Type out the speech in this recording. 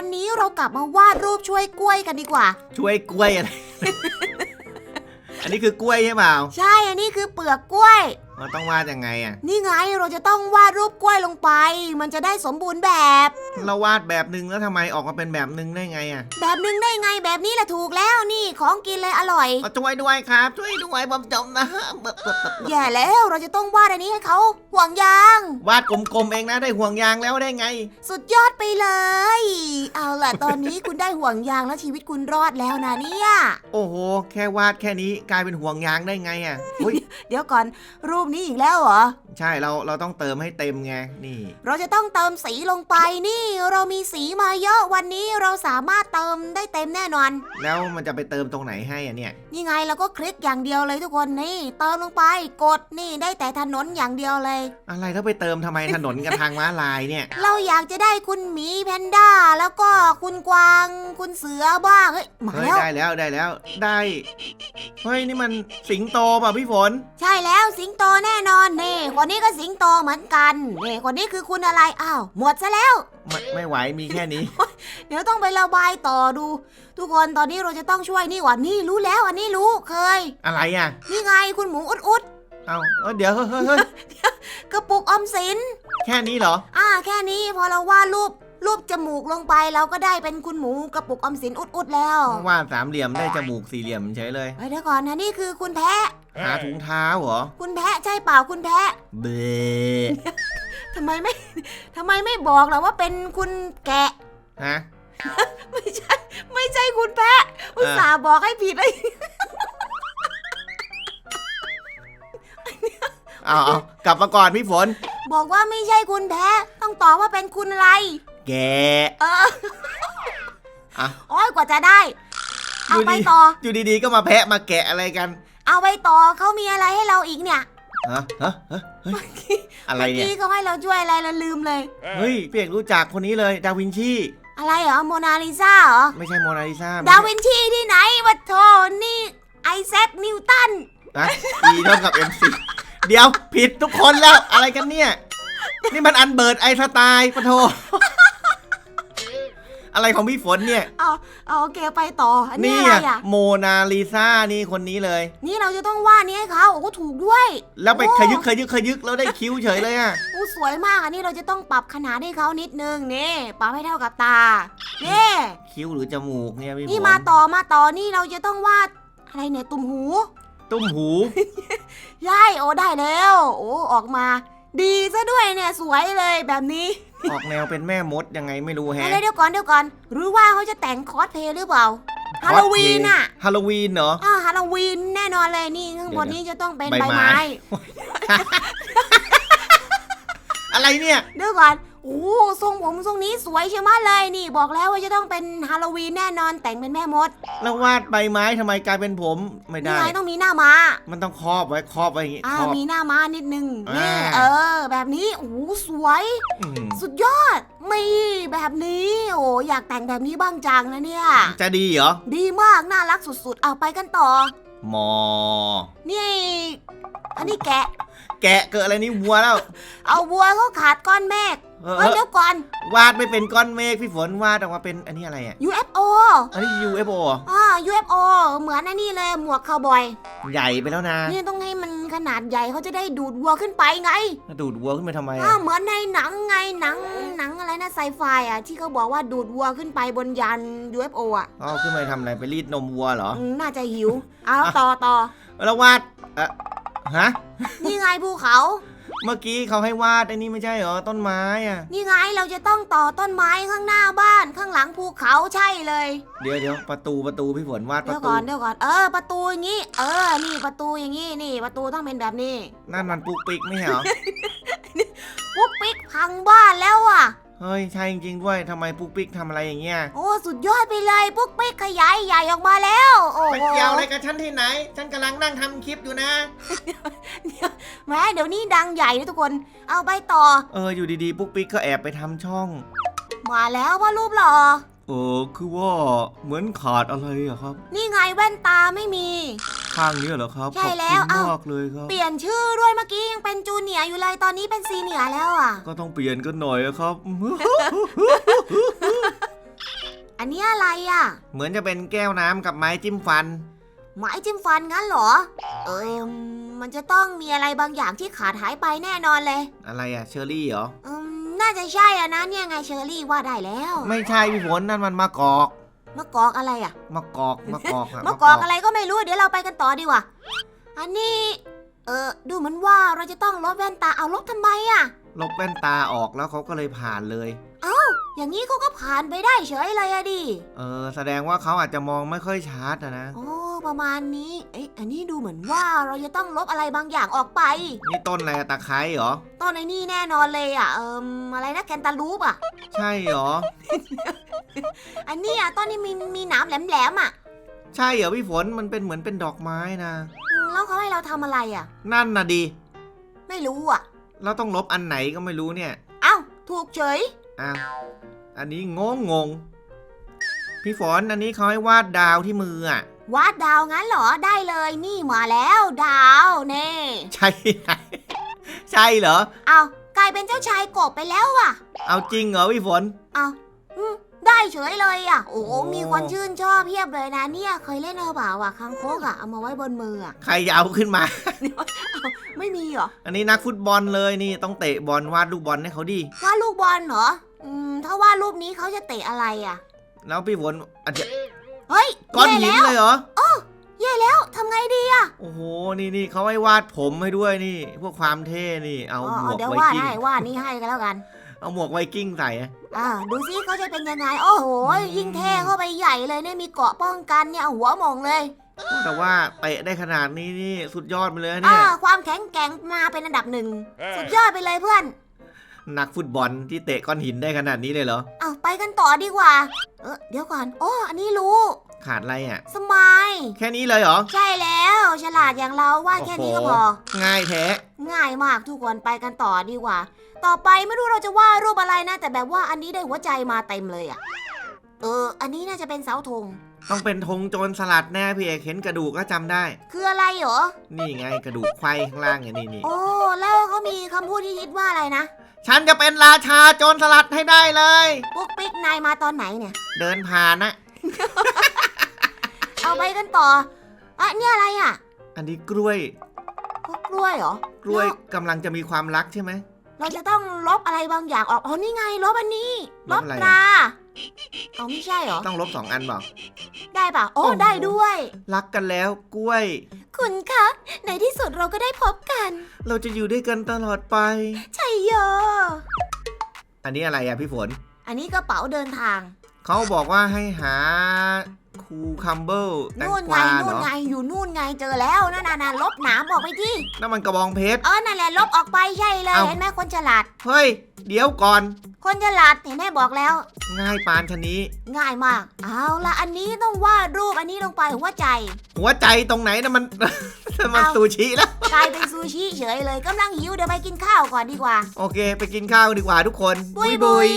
วันนี้เรากลับมาวาดรูปช่วยกล้วยกันดีกว่า ช่วยกล้วยอะไร อันนี้คือกล้วยใช่เปล่า ใช่ อันนี้คือเปลือกกล้วย มันต้องวาดยังไงอะ นี่ไงเราจะต้องวาดรูปกล้วยลงไป มันจะได้สมบูรณ์แบบ เราวาดแบบหนึ่งแล้วทำไมออกมาเป็นแบบหนึ่งได้ไงอะแบบหนึงได้ไงแบบนี้แหละถูกแล้วนี่ของกินเลยอร่อย เอาช่วยด้วยครับ ช่วยด้วยผมจมนะเบิบเบิบเบิบแย่แล้วเราจะต้องวาดอันนี้ให้เขาห่วงยาง วาดกลมๆเองนะได้ห่วงยางแล้วได้ไง สุดยอดไปเลย เอาล่ะตอนนี้คุณได้ห่วงยางแล้วชีวิตคุณรอดแล้วนะเนี่ย โอ้โห แค่วาดแค่นี้กลายเป็นห่วงยางได้ไงอะอุ๊ยเดี๋ยวก่อนรูปนี้อีกแล้วเหรอ ใช่เราเราต้องเติมให้เต็มไงนี่ เราจะต้องเติมสีลงไปนี่ เรามีสีมาเยอะวันนี้เราสามารถเติมได้เต็มแน่นอน แล้วมันจะไปเติมตรงไหนให้อะเนี่ย นี่ไงเราก็คลิกอย่างเดียวเลยทุกคนนี่ เติมลงไปกดนี่ได้แต่ถนนอย่างเดียวเลย อะไรแล้วไปเติมทำไมถนนกับทางม้าลายเนี่ย เราอยากจะได้คุณหมีแพนด้า แล้วก็คุณกวาง คุณเสือบ้างเฮ้ยมาเฮ้ยแล้วได้แล้วได้แล้วได้ เฮ้ยนี่มันสิงโตป่ะพี่ฝน ใช่แล้วสิงโตแน่นอนนี่คนนี้ก็สิงโตเหมือนกันนี่คนนี้คือคุณอะไรอ้าวหมดซะแล้ว ไม่ไม่ไหวมีแค่นี้ เดี๋ยวต้องไประบายต่อดู ทุกคนตอนนี้เราจะต้องช่วยนี่ก่อนนี่รู้แล้วอันนี้รู้เคย อะไรอะ นี่ไงคุณหมูอุดอุดเอาเอ้ยเดี๋ยวเฮ้ยเฮ้ยเฮ้ยกระปุกออมสินแค่นี้เหรอ อ่าแค่นี้พอเราวาดรูป รูปจมูกลงไปเราก็ได้เป็นคุณหมูกระปุกออมสินอุดอุดแล้ววาดสามเหลี่ยมได้จมูกสี่เหลี่ยมเฉยเลย เฮ้ยเดี๋ยวก่อนนะนี่คือคุณแพะ หาถุงเท้าเหรอ คุณแพะใช่เปล่าคุณแพะ เบทำไมไม่ทำไมไม่บอกล่ะว่าเป็นคุณแกะ ฮะ ไม่ใช่ ไม่ใช่คุณแพะ อุตส่าห์บอกให้ผิดเลย เอาเอากลับมาก่อนพี่ฝน บอกว่าไม่ใช่คุณแพะ ต้องตอบว่าเป็นคุณอะไร แกเอออะโอ้ยกว่าจะได้ เอาอยู่ไปดีต่อ อยู่ดีๆก็มาแพะมาแกะอะไรกันเอาไปต่อเขามีอะไรให้เราอีกเนี่ยฮะฮะฮะเฮ้ยอะไรเมื่อเนี่ยกี้เขาให้เราช่วยอะไรเราลืมเลย เฮ้ยพี่เอกรู้จักคนนี้เลยดาวินชีอะไรเหรอโมนาลิซาเหรอไม่ใช่โมนาลิซาดาวินชีที่ไหนวะโทนี่ไอแซคนิวตันนะอีเท่ากับ MC เดี๋ยวผิดทุกคนแล้วอะไรกันเนี่ย นี่มันอันเบิร์ดไอสไตล์ปะโท อะไรของพี่ฝนเนี่ย เอาเอาโอเคไปต่อ อันนี้นี่อะไรอะอะโมนาลิซานี่คนนี้เลย นี่เราจะต้องวาดนี้ให้เขาโอ้โหถูกด้วยแล้วไปโอ้ขยึกขยึกขยึกแล้วได้คิ้วเฉยเลยอะโอ้สวยมากอันนี้เราจะต้องปรับขนาดให้เขานิดนึงนี่ปรับให้เท่ากับตานี่คิ้วหรือจมูกเนี่ยพี่ฝนี่นมาต่อมาต่อนี่เราจะต้องวาดอะไรเนี่ยตุ่มหูตุ้มหู ใช่โอ้ได้แล้ว โอ้ออกมา ดีซะด้วยเนี่ยสวยเลยแบบนี้ ออกแนวเป็นแม่มดยังไงไม่รู้แฮะเดี๋ยวเดี๋ยวก่อนเดี๋ยวก่อนหรือว่าเขาจะแต่งคอสเพลย์หรือเปล่าฮาโลวีนอะฮาโลวีนเหรออ่าฮาโลวีนแน่นอนเลยนี่ข้างบนเดี๋ยวนี้จะต้องเป็นใบใบไม้ไม้ อะไรเนี่ยเดี๋ยวก่อน โอ้ทรงผมทรงนี้สวยใช่ไหมเลยนี่ บอกแล้วว่าจะต้องเป็นฮาโลวีนแน่นอนแต่งเป็นแม่มดแล้ววาดใบไม้ทำไมกลายเป็นผมไม่นี่ได้ไงต้องมีหน้าม้ามันต้องครอบไว้ครอบไว้อย่างงี้อ่าครอบ มีหน้าม้านิดนึงนี่อ่า เออ แบบนี้โอ้สวย อืมสุดยอดมีแบบนี้ โอ้อยากแต่งแบบนี้บ้างจังนะเนี่ย จะดีเหรอ ดีมากน่ารักสุดๆ เอาไปกันต่อห มอ นี่ อันนี้แกะ แกะเกิดอะไรนี่วัวแล้ว เอาวัวเขาขาดก้อนเมฆเออเฮ้ยเดี๋ยวก่อน วาดไม่เป็นก้อนเมฆพี่ฝนวาดออกมาเป็นอันนี้อะไรอะ UFO อันนี้ UFO เหรออ่า UFO เหมือนอันนี้เลยหมวกคาวบอย ใหญ่ไปแล้วนะ นี่ต้องให้มัน ขนาดใหญ่เขาจะได้ดูดวัวขึ้นไปไงแล้วดูดวัวขึ้นไปทำไมอ่าอะเหมือนในหนังไงหนังหนังอะไรนะไซไฟอะที่เขาบอกว่าดูดวัวขึ้นไปบนยาน UFO อะเอาขึ้นไปทำอะไรไปรีดนมวัวเหรออืมน่าจะหิว เอาต่อต่อแล้ววาดเอะฮะนี่ไงภูเขา เมื่อกี้เขาให้วาดไอ้นี่ไม่ใช่เหรอต้นไม้อะนี่ไงเราจะต้องต่อต้นไม้ข้างหน้าบ้านข้างหลัง ภูเขาใช่เลยเดี๋ยวเดี๋ยวประตูประตูพี่ฝนวาดปเดี๋ยวระตูก่อนเดี๋ยวก่อนเออประตูอย่างงี้ เออ นี่ประตูอย่างงี้นี่ประตูต้องเป็นแบบนี้นั่นมันปุ๊กปิ๊กไม่ใช่เหรอ ปุ๊กปิ๊กพังบ้านแล้วอะ เฮ้ยใช่จริงๆด้วยทำไมปุ๊กปิ๊กทำอะไรอย่างเงี้ยโอ้สุดยอดไปเลยปุ๊กปิ๊กขยายใหญ่ออกมาแล้ว โอ้ไปโหเกี่ยวอะไรกับฉันที่ไหน ฉันกำลังนั่งทำคลิปอยู่นะ แหม้เดี๋ยวนี้ดังใหญ่เลยทุกคน เอาไปต่อ เอออยู่ดีๆปุ๊กปิ๊กก็แอบไปทำช่อง มาแล้วพ่อรูปหล่อเออคือว่าเหมือนขาดอะไรอะครับ นี่ไงแว่นตาไม่มี ข้างนี้เหรอครับใช่แล้วขอบคุณเอ้ามมากเลยครับ เปลี่ยนชื่อด้วยเมื่อกี้ยังเป็นจูเนียร์อยู่เลยตอนนี้เป็นซีเนียร์แล้วอะ ก็ต้องเปลี่ยนกันหน่อยอะครับ อันนี้อะไรอะ เหมือนจะเป็นแก้วน้ำกับไม้จิ้มฟัน ไม้จิ้มฟันงั้นเหรอ เออมันจะต้องมีอะไรบางอย่างที่ขาดหายไปแน่นอนเลย อะไรอะเชอรี่เหรอ อืม น่าจะใช่อะนะเนี่ยไงเชอรี่ว่าได้แล้วไม่ใช่พี่ฝนนั่นมันมะกอกมะกอกอะไรอะมะกอกมะกอกอะมะกอกอะไรก็ไม่รู้เดี๋ยวเราไปกันต่อดีกว่าอันนี้ เออดูเหมือนว่าเราจะต้องลบแว่นตาเอาลบทำไมอะลบแว่นตาออกแล้วเขาก็เลยผ่านเลยอ ย่างนี้เขาก็ผ่านไปได้เฉยเลยอะดิ เออแสดงว่าเขาอาจจะมองไม่ค่อยชัดอะนะ โอ้ประมาณนี้ เอ้ยอันนี้ดูเหมือนว่าเราจะต้องลบอะไรบางอย่างออกไป นี่ต้นอะไรอะตะไคร้เหรอ ตอนในนี่แน่นอนเลยอะเอิมอะไรนะแคนตาลูปอะใช่เหรอ อันเนี้อะตอนนี้มีมีหนามแหลมๆอะใช่เหรอพี่ฝนมันเป็นเหมือนเป็นดอกไม้นะ อืมแล้วเขาให้เราทำอะไรอะนั่นน่ะดี ไม่รู้อะเราต้องลบอันไหนก็ไม่รู้เนี่ย เอ้าถูกเฉย อ้าวอันนี้งงงงพี่ฝนอันนี้เขาให้วาดดาวที่มืออะวาดดาวงั้นเหรอได้เลยนี่มาแล้วดาวเน่ใช่ไหมใช่เหรอ เอากลายเป็นเจ้าชายกบไปแล้วอะ เอาจริงเหรอพี่ฝน เอาอืมได้เฉยเลยอะ โอ้โหโอ้ มีคนชื่นชอบเพียบเลยนะเนี่ยเคยเล่นเอาเปล่าอะคางคกอะเอามาไว้บนมืออะใครจะเอาขึ้นมา ไม่มีเหรออันนี้นักฟุตบอลเลยนี่ต้องเตะบอลวาดลูกบอลให้เขาดิวาดลูกบอลเหรออืม ถ้าวาดรูปนี้เขาจะเตะอะไรอะ แล้วพี่ฝนอาจจะเฮ้ยก้อนหินแย่แล้วเลยเหรอ แย่แล้วทำไงดีอะโอ้โห นี่นี่เขาให้วาดผมให้ด้วยนี่ พวกความเท่นี่ เอาหมวกเดี๋ยวไววาดกิ้ง ให้วาดนี่ให้กันแล้วกัน เอาหมวกไวกิ้งใส่อะ อ่าดูซิเขาจะเป็นยังไง โอ้โหยิ่งเท่เข้าไปใหญ่เลยเนี่ยมีเกราะป้องกันเนี่ยเอาหัวหมองเลยแต่ว่าเตะได้ขนาดนี้นี่สุดยอดไปเลยนะอ่าเนี่ยความแข็งแกร่งมาเป็นอันดับหนึ่งสุดยอดไปเลยเพื่อน นักฟุตบอลที่เตะก้อนหินได้ขนาดนี้เลยเหรอ เอาไปกันต่อดีกว่า เออเดี๋ยวก่อนโอ้อันนี้รู้ ขาดอะไรอะ สมายแค่นี้เลยเหรอ ใช่แล้วฉลาดอย่างเราวาดแค่นี้ก็พอ ง่ายแท้ ง่ายมากทุกคนไปกันต่อดีกว่า ต่อไปไม่รู้เราจะวาดรูปอะไรนะ แต่แบบว่าอันนี้ได้หัวใจมาเต็มเลยอะเออ อันนี้น่าจะเป็นเสาธง ต้องเป็นธงโจรสลัดแน่พี่เอกเห็นกระดูกก็จำได้ คืออะไรเหรอ นี่ไงกระดูกไขว้ข้างล่างไงนี่นี่โอ้แล้วเขามีคำพูดที่ฮิตว่าอะไรนะ ฉันจะเป็นราชาโจรสลัดให้ได้เลย ปุ๊กปิ๊กนายมาตอนไหนเนี่ย เดินผ่านนะเอาไปกันต่ออะเนี่ยอะไรอะอันนี้กล้วย พวกกล้วยเหรอกล้วยแกำลังจะมีความรักใช่ไหม เราจะต้องลบอะไรบางอย่างออก อ๋อ นี่ไง ลบอันนี้ ลลบบอะไรตราเอาไม่ใช่เหรอ ต้องลบสองอันเปล่าได้ป่ะ โอ้ โอ้โห ได้ด้วย รักกันแล้วกล้วย คุณคะ ในที่สุดเราก็ได้พบกัน เราจะอยู่ด้วยกันตลอดไปใช่โย อันนี้อะไรอะพี่ฝน อันนี้กระเป๋าเดินทาง เขาบอกว่าให้หา คูคัมเบิลแตงนู่นกไงวาเหนู่รนอไงอยู่นู่นไงเจอแล้วนั่นน่ะน่ะลบหนามออกไปที่นั่นมันกระบองเพชร เออนั่นแหละลบออกไปใช่เลยเอ้า เห็นไหมคนฉลาด เฮ้ย เดี๋ยวก่อน คนฉลาดเห็นไหมบอกแล้ว ง่ายปานชะนี้ ง่ายมาก เอาละอันนี้ต้องวาดรูปอันนี้ลงไปหัวใจ หัวใจตรงไหนนะมัน มันเอ้าซูชิแล้ว กลายเป็นซูชิเฉยเลยกำลังหิวเดี๋ยวไปกินข้าวก่อนดีกว่า โอเค ไปกินข้าวดีกว่าทุกคน บุยบุย